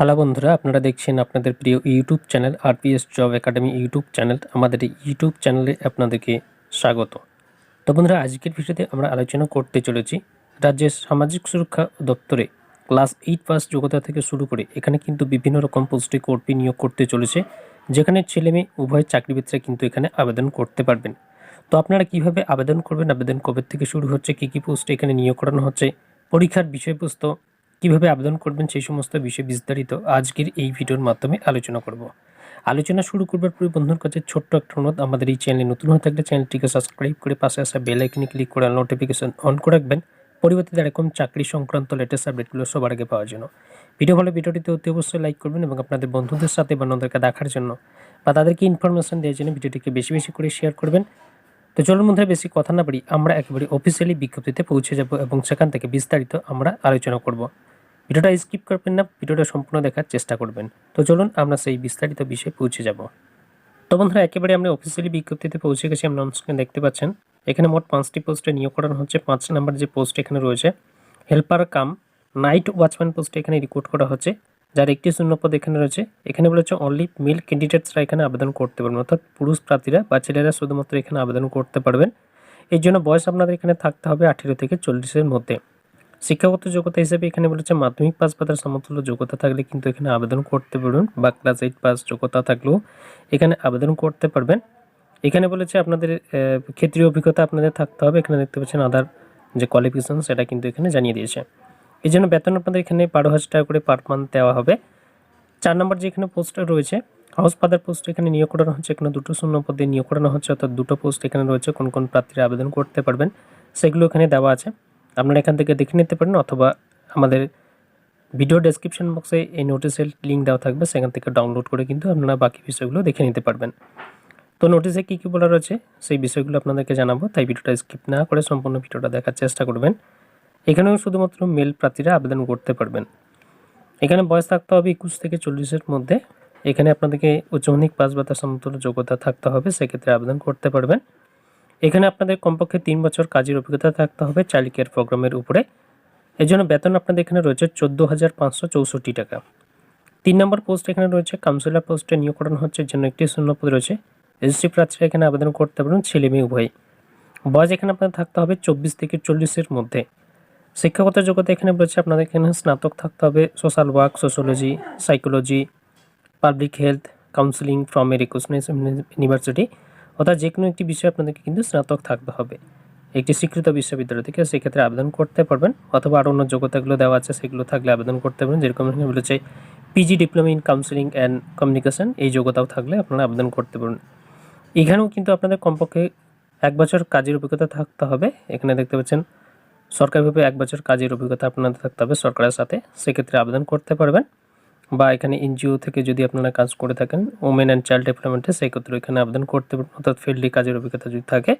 Hello বন্ধুরা, আপনারা দেখছেন আপনাদের প্রিয় YouTube channel RPS job academy YouTube channel, আমাদের ইউটিউব চ্যানেলে আপনাদেরকে স্বাগত। তো বন্ধুরা, আজকের ভিডিওতে আমরা আলোচনা করতে চলেছি রাজ্যের সামাজিক সুরক্ষা দপ্তরে ক্লাস এইট পাস যোগ্যতা থেকে শুরু করে এখানে কিন্তু বিভিন্ন রকম পোস্টে কর্মী নিয়োগ করতে চলেছে, যেখানে ছেলে মেয়ে, উভয় চাকরিবিদরা কিন্তু এখানে আবেদন করতে পারবেন। তো আপনারা কীভাবে আবেদন করবেন, আবেদন কবে থেকে শুরু হচ্ছে, কী কী পোস্টে এখানে নিয়োগ করানো হচ্ছে, পরীক্ষার বিষয়বস্তু কীভাবে আবেদন করবেন সেই সমস্ত বিষয় বিস্তারিত আজকের এই ভিডিওর মাধ্যমে আলোচনা করব। আলোচনা শুরু করবার পূর্বে বন্ধুর কাছে ছোট্ট একটা অনুরোধ, আমাদের এই চ্যানেলে নতুন হয়ে থাকলে চ্যানেলটিকে সাবস্ক্রাইব করে পাশে আসা বেল আইকনে ক্লিক করে নোটিফিকেশন অন করে রাখবেন। পরিবর্তিত এরকম চাকরি সংক্রান্ত লেটেস্ট আপডেটগুলো সবার আগে পাওয়ার জন্য। ভিডিও ভালো, ভিডিওটিতে অতি অবশ্যই লাইক করবেন এবং আপনাদের বন্ধুদের সাথে বা অন্যদেরকে দেখার জন্য বা তাদেরকে ইনফরমেশন দেওয়ার জন্য ভিডিওটিকে বেশি বেশি করে শেয়ার করবেন। তো চলুন মধ্যে বেশি কথা না বাড়ি আমরা একেবারে অফিসিয়ালি বিজ্ঞপ্তিতে পৌঁছে যাব এবং সেখান থেকে বিস্তারিত আমরা আলোচনা করব। ভিডিওটা স্কিপ করবেন না, ভিডিওটা সম্পূর্ণ দেখার চেষ্টা করবেন। তো চলুন আমরা সেই বিস্তারিত বিষয়ে পৌঁছে যাব। তো বন্ধুরা, একেবারে আমরা অফিসিয়ালি বিজ্ঞপ্তিতে পৌঁছে গেছি, আমরা অনস্ক্রিনে দেখতে পাচ্ছেন। এখানে মোট পাঁচটি পোস্টে নিয়োগ করানো হচ্ছে, পাঁচ নাম্বার যে পোস্ট এখানে রয়েছে হেল্পার কাম নাইট ওয়াচম্যান পোস্টে এখানে রিক্রুট করা হচ্ছে, যার একটি শূন্যপদ এখানে রয়েছে। এখানে বলেছে অনলি মেল ক্যান্ডিডেটসরা এখানে আবেদন করতে পারবেন। অর্থাৎ পুরুষ প্রার্থীরা বা ছেলেরা শুধুমাত্র এখানে আবেদন করতে পারবেন। এর জন্য বয়স আপনাদের এখানে থাকতে হবে আঠেরো থেকে চল্লিশের মধ্যে। শিক্ষাগত যোগ্যতা হিসেবে এখানে বলেছে মাধ্যমিক পাস বা তার সমতুল্য যোগ্যতা থাকলে কিন্তু এখানে আবেদন করতে পারবেন। বা ক্লাস এইট পাস যোগ্যতা থাকলেও এখানে আবেদন করতে পারবেন। এখানে বলেছে আপনাদের ক্ষেত্রীয় অভিজ্ঞতা আপনাদের থাকতে হবে। এখানে দেখতে পাচ্ছেন আধার যে কোয়ালিফিকেশন সেটা কিন্তু এখানে জানিয়ে দিয়েছে। এই জন্য বেতন আপনাদের এখানে বারো হাজার টাকা করে পার মান্থ দেওয়া হবে। চার নম্বর যে এখানে পোস্টটা রয়েছে হাউস ফাদার পোস্ট এখানে নিয়োগ করানো হচ্ছে। এখানে দুটো শূন্য পদে নিয়োগ করানো হচ্ছে, অর্থাৎ দুটো পোস্ট এখানে রয়েছে। কোন কোন প্রার্থীরা আবেদন করতে পারবেন, সেগুলো এখানে দেওয়া আছে। আপনারা এখান থেকে দেখে নিতে পারেন অথবা আমাদের ভিডিও ডেসক্রিপশন বক্সে এই নোটিশের লিঙ্ক দেওয়া থাকবে, সেখান থেকে ডাউনলোড করে কিন্তু আপনারা বাকি বিষয়গুলো দেখে নিতে পারবেন। তো নোটিসে কী কী বলা রয়েছে সেই বিষয়গুলো আপনাদেরকে জানাব, তাই ভিডিওটা স্কিপ না করে সম্পূর্ণ ভিডিওটা দেখার চেষ্টা করবেন। এখানেও শুধুমাত্র মেল প্রার্থীরা আবেদন করতে পারবেন। এখানে বয়স থাকতে হবে একুশ থেকে চল্লিশের মধ্যে। এখানে আপনাদেরকে উচ্চমাধ্যমিক পাস বা তার সমতুল্য যোগ্যতা থাকতে হবে, সেক্ষেত্রে আবেদন করতে পারবেন। এখানে আপনাদের কমপক্ষে তিন বছর কাজের অভিজ্ঞতা থাকতে হবে চাইল্ড কেয়ার প্রোগ্রামের উপরে। এর জন্য বেতন আপনাদের এখানে রয়েছে চোদ্দ হাজার পাঁচশো চৌষট্টি টাকা। তিন নম্বর পোস্ট এখানে রয়েছে, কাউন্সিলর পোস্টে নিয়োগ করানো হচ্ছে জন্য একটি শূন্যপদ রয়েছে। এসএসসি প্রার্থীরা এখানে আবেদন করতে পারেন, ছেলে মেয়ে উভয় বয়স এখানে আপনাদের থাকতে হবে চব্বিশ থেকে চল্লিশের মধ্যে। শিক্ষাগত যোগ্যতা এখানে রয়েছে, আপনাদের এখানে স্নাতক থাকতে হবে, social work sociology psychology, public health counselling from a recognise university. অর্থাৎ যে কোনো একটি বিষয়ে আপনাদেরকে কিন্তু স্নাতক থাকতে হবে। একটি স্বীকৃত বিশ্ববিদ্যালয় থেকে সেক্ষেত্রে আবেদন করতে পারবেন অথবা আরও অন্য যোগ্যতাগুলো দেওয়া আছে, সেগুলো থাকলে আবেদন করতে পারেন যেরকম বলেছে PG diploma in counselling and communication এই যোগ্যতাও থাকলে আপনারা আবেদন করতে পারেন এখানেও কিন্তু আপনাদের কমপক্ষে এক বছর কাজের অভিজ্ঞতা থাকতে হবে। এখানে দেখতে পাচ্ছেন, সরকারিভাবে এক বছর কাজের অভিজ্ঞতা আপনাদের থাকতে হবে সরকারের সাথে। সেক্ষেত্রে আবেদন করতে পারবেন। বা এখানে এনজিও থেকে যদি আপনারা কাজ করে থাকেন ওমেন অ্যান্ড চাইল্ড ডেভেলপমেন্টে সেক্ষেত্রেও এখানে আবেদন করতে পারবেন, অর্থাৎ ফিল্ডে কাজের অভিজ্ঞতা যদি থাকে,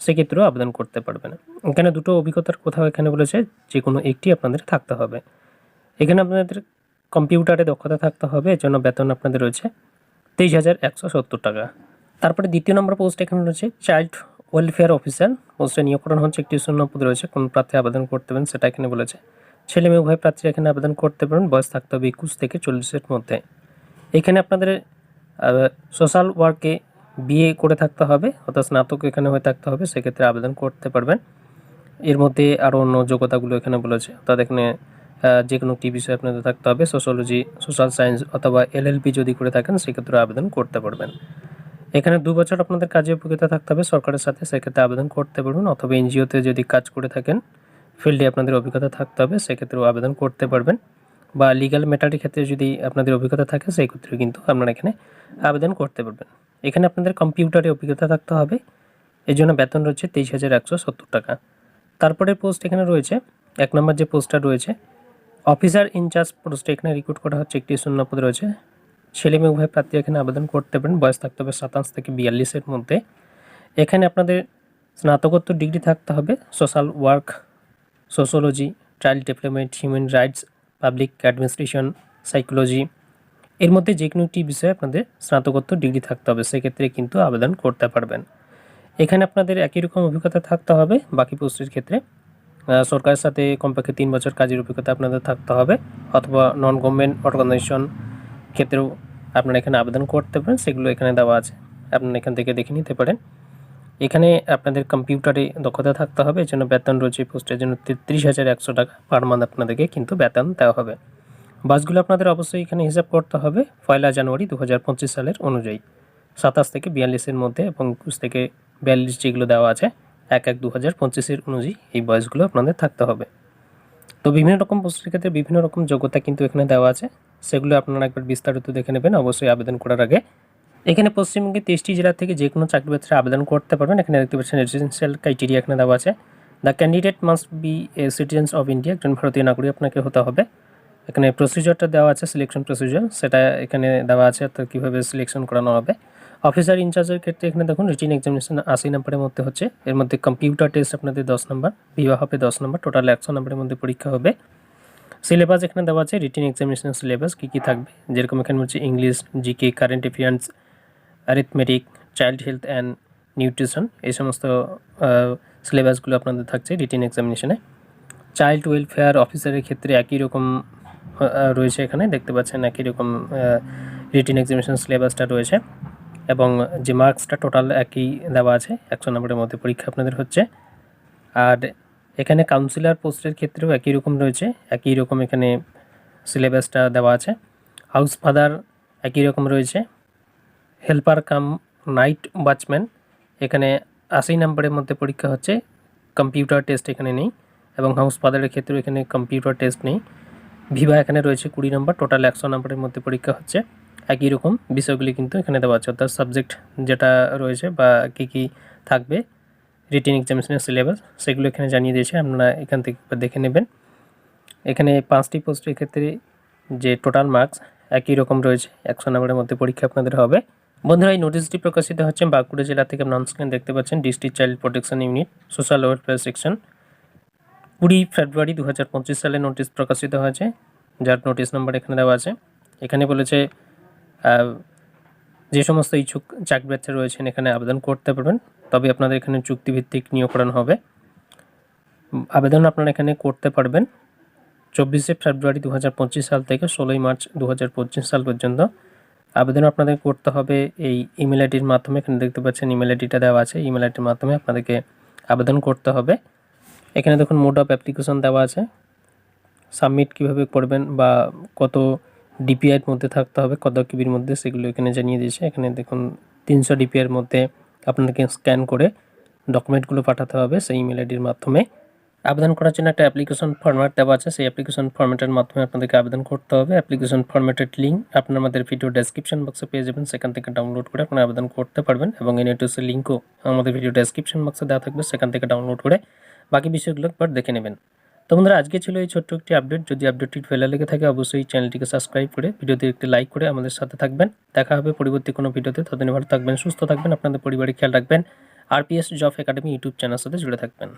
সেক্ষেত্রেও আবেদন করতে পারবেন। এখানে দুটো অভিজ্ঞতার কোথাও এখানে বলেছে যে কোনো একটি আপনাদের থাকতে হবে। এখানে আপনাদের কম্পিউটারে দক্ষতা থাকতে হবে এর জন্য বেতন আপনাদের রয়েছে তেইশ হাজার একশো সত্তর টাকা। তারপরে দ্বিতীয় নম্বর পোস্ট এখানে রয়েছে চাইল্ড ওয়েলফেয়ার অফিসার পোস্টে নিয়োগকরণ হচ্ছে একটি শূন্য পদ রয়েছে, কোন প্রার্থী আবেদন করতে পারেন সেটা এখানে বলেছে। ছেলে মেয়ে উভয় প্রার্থীরা এখানে আবেদন করতে পারেন বয়স থাকতে হবে একুশ থেকে চল্লিশের মধ্যে। এখানে আপনাদের সোশ্যাল ওয়ার্কে বিএ করে থাকতে হবে, অর্থাৎ স্নাতক এখানে হয়ে থাকতে হবে, সেক্ষেত্রে আবেদন করতে পারবেন। এর মধ্যে আরও অন্য যোগ্যতাগুলো এখানে বলেছে, অর্থাৎ এখানে যে কোনো একটি বিষয়ে আপনাদের থাকতে হবে সোশ্যোলজি সোশ্যাল সায়েন্স অথবা এলএলপি যদি করে থাকেন, সেক্ষেত্রে আবেদন করতে পারবেন। এখানে দু বছর আপনাদের কাজে অভিজ্ঞতা থাকতে হবে, সরকারের সাথে, সেক্ষেত্রে আবেদন করতে পারবেন, অথবা এনজিওতে যদি কাজ করে থাকেন ফিল্ডে আপনাদের অভিজ্ঞতা থাকতে হবে, সেক্ষেত্রেও আবেদন করতে পারবেন। বা লিগাল ম্যাটারের ক্ষেত্রে যদি আপনাদের অভিজ্ঞতা থাকে সেই ক্ষেত্রে কিন্তু আপনারা এখানে আবেদন করতে পারবেন। এখানে আপনাদের কম্পিউটারে অভিজ্ঞতা থাকতে হবে এর জন্য বেতন রয়েছে তেইশ হাজার একশো সত্তর টাকা। তারপরে পোস্ট এখানে রয়েছে, এক নম্বর যে পোস্টটা রয়েছে অফিসার ইনচার্জ পোস্টে এখানে রিক্রুট করা হচ্ছে, একটি শূন্যপদ রয়েছে। ছেলে মেয়ে উভয় প্রার্থী এখানে আবেদন করতে পারেন বয়স থাকতে হবে সাতাশ থেকে বিয়াল্লিশের মধ্যে। এখানে আপনাদের স্নাতকোত্তর ডিগ্রি থাকতে হবে social work sociology child development human rights public administration psychology এর মধ্যে যে কোনো একটি বিষয়ে আপনাদের স্নাতকোত্তর ডিগ্রি থাকতে হবে, সেক্ষেত্রে কিন্তু আবেদন করতে পারবেন। এখানে আপনাদের একই রকম অভিজ্ঞতা থাকতে হবে, বাকি পোস্টের ক্ষেত্রে। সরকারের সাথে কমপক্ষে তিন বছর কাজের অভিজ্ঞতা আপনাদের থাকতে হবে, অথবা নন গভর্নমেন্ট অর্গানাইজেশন ক্ষেত্রেও আপনারা এখানে আবেদন করতে পারেন, সেগুলো এখানে দেওয়া আছে। আপনারা এখান থেকে দেখে নিতে পারেন। এখানে আপনাদের কম্পিউটারে দক্ষতা থাকতে হবে এর জন্য বেতন রয়েছে পোস্টের জন্য তেত্রিশ হাজার একশো টাকা পার মান্থ আপনাদেরকে কিন্তু বেতন দেওয়া হবে। বাসগুলো আপনাদের অবশ্যই এখানে হিসাব করতে হবে, পয়লা জানুয়ারি দু হাজার পঁচিশ সালের অনুযায়ী। সাতাশ থেকে বিয়াল্লিশের মধ্যে এবং একুশ থেকে বিয়াল্লিশ যেগুলো দেওয়া আছে, এক এক দু হাজার পঁচিশের অনুযায়ী এই বয়সগুলো আপনাদের থাকতে হবে। তো বিভিন্ন রকম পোস্টের ক্ষেত্রে বিভিন্ন রকম যোগ্যতা কিন্তু এখানে দেওয়া আছে, সেগুলো আপনারা একবার বিস্তারিত দেখে নেবেন, অবশ্যই আবেদন করার আগে এখানে পশ্চিমবঙ্গের তেইশটি জেলা থেকে যে কোনো চাকরি ক্ষেত্রে আবেদন করতে পারবেন। এখানে দেখতে পাচ্ছেন রেসিডেন্সিয়াল ক্রাইটেরিয়া এখানে দেওয়া আছে। The candidate must be a citizens of India একজন ভারতীয় নাগরিক আপনাকে হতে হবে। এখানে প্রসিজারটা দেওয়া আছে সিলেকশন প্রসিজার সেটা এখানে দেওয়া আছে, অর্থাৎ কীভাবে সিলেকশন করানো হবে। অফিসার ইনচার্জের ক্ষেত্রে এখানে দেখুন রিটিন এক্সামিনেশন আশি নম্বরের মধ্যে হচ্ছে। এর মধ্যে কম্পিউটার টেস্ট আপনাদের দশ নম্বর বিবাহ হবে দশ নম্বর টোটাল একশো নম্বরের মধ্যে পরীক্ষা হবে। সিলেবাস এখানে দেওয়া আছে রিটিন এক্সামিনেশন সিলেবাস কী কী থাকবে? যেরকম এখানে হচ্ছে English GK current affairs arithmetic child health and nutrition এই সমস্ত সিলেবাসগুলো আপনাদের থাকছে রিটিন এক্সামিনেশনে চাইল্ড ওয়েলফেয়ার অফিসারের ক্ষেত্রে একই রকম রয়েছে এখানে, দেখতে পাচ্ছেন একই রকম রিটিন এক্সামিনেশন সিলেবাসটা রয়েছে। এবং যে মার্কসটা টোটাল একই দেওয়া আছে, একশো নম্বরের মধ্যে পরীক্ষা আপনাদের হচ্ছে। আর এখানে কাউন্সিলর পোস্টের ক্ষেত্রেও একই রকম রয়েছে, একই রকম এখানে সিলেবাসটা দেওয়া আছে। হাউস ফাদার একই রকম রয়েছে। Helper cum night watchman. এখানে আশি নম্বরের মধ্যে পরীক্ষা হচ্ছে। কম্পিউটার টেস্ট এখানে নেই এবং হাউস ফাদারের ক্ষেত্রেও এখানে কম্পিউটার টেস্ট নেই। ভিভা এখানে রয়েছে কুড়ি নম্বর, টোটাল একশো নম্বরের মধ্যে পরীক্ষা হচ্ছে। একই রকম বিষয়গুলি কিন্তু এখানে দেওয়া আছে। অর্থাৎ সাবজেক্ট যেটা রয়েছে বা কী কী থাকবে, রিটিন এক্সামিনেশনের সিলেবাস, সেগুলো এখানে জানিয়ে দিয়েছে। আপনারা এখান থেকে দেখে নেবেন। এখানে পাঁচটি পোস্টের ক্ষেত্রে যে টোটাল মার্কস, একই রকম রয়েছে। একশো নম্বরের মধ্যে পরীক্ষা আপনাদের হবে। বন্ধুরা, এই নোটিশটি প্রকাশিত হচ্ছে বাঁকুড়া জেলা থেকে নন স্ক্রিন দেখতে পাচ্ছেন district child protection unit social welfare section কুড়ি ফেব্রুয়ারি দু হাজার পঁচিশ সালে নোটিশ প্রকাশিত হয়েছে, যার নোটিশ নাম্বার এখানে দেওয়া আছে। এখানে বলেছে যে সমস্ত ইচ্ছুক চাকরি বাচ্চা রয়েছেন, এখানে আবেদন করতে পারবেন। তবে আপনাদের এখানে চুক্তিভিত্তিক নিয়োগকরণ হবে। আবেদন আপনারা এখানে করতে পারবেন। চব্বিশে ফেব্রুয়ারি দু হাজার পঁচিশ সাল থেকে ষোলোই মার্চ দু হাজার পঁচিশ সাল পর্যন্ত। আবেদন আপনাদের করতে হবে। এই ইমেল আইডির মাধ্যমে এখানে দেখতে পাচ্ছেন ইমেল আইডিটা দেওয়া আছে। ইমেল আইডির মাধ্যমে আপনাদেরকে আবেদন করতে হবে। এখানে দেখুন মোড অফ অ্যাপ্লিকেশন দেওয়া আছে। সাবমিট কীভাবে করবেন বা কত ডিপিআইয়ের মধ্যে থাকতে হবে, কত কিবির মধ্যে সেগুলো এখানে জানিয়ে দিয়েছে। এখানে দেখুন তিনশো ডিপিআইয়ের মধ্যে আপনাদেরকে স্ক্যান করে ডকুমেন্টগুলো পাঠাতে হবে সেই ইমেল আইডির মাধ্যমে। আবেদন করার জন্য একটা অ্যাপ্লিকেশন ফরম্যাট দেওয়া আছে। সেই অ্যাপ্লিকেশন ফরম্যাটের মাধ্যমে আপনাদেরকে আবেদন করতে হবে। অ্যাপ্লিকেশন ফরম্যাটের লিঙ্ক আপনার আমাদের ভিডিও ডেসক্রিপশন বক্সে পেয়ে যাবেন। সেখান থেকে ডাউনলোড করে আপনারা আবেদন করতে পারবেন এবং এনএটিউসের লিঙ্কও আমাদের ভিডিও ডেসক্রিপশন বক্সে দেওয়া থাকবে। সেখান থেকে ডাউনলোড করে বাকি বিষয়গুলো একবার দেখে নেবেন। তো বন্ধুরা, আজকে ছিল এই ছোট্ট একটি আপডেট যদি আপডেটটি ভালো লেগে থাকে, অবশ্যই চ্যানেলটিকে সাবস্ক্রাইব করে ভিডিওতে একটি লাইক করে আমাদের সাথে থাকবেন। দেখা হবে পরবর্তী কোনো ভিডিওতে। ততদিন ভালো থাকবেন, সুস্থ থাকবেন, আপনাদের পরিবারের খেয়াল রাখবেন। আরপিএস জব একাডেমি ইউটিউব চ্যানেলের সাথে জুড়ে থাকবেন।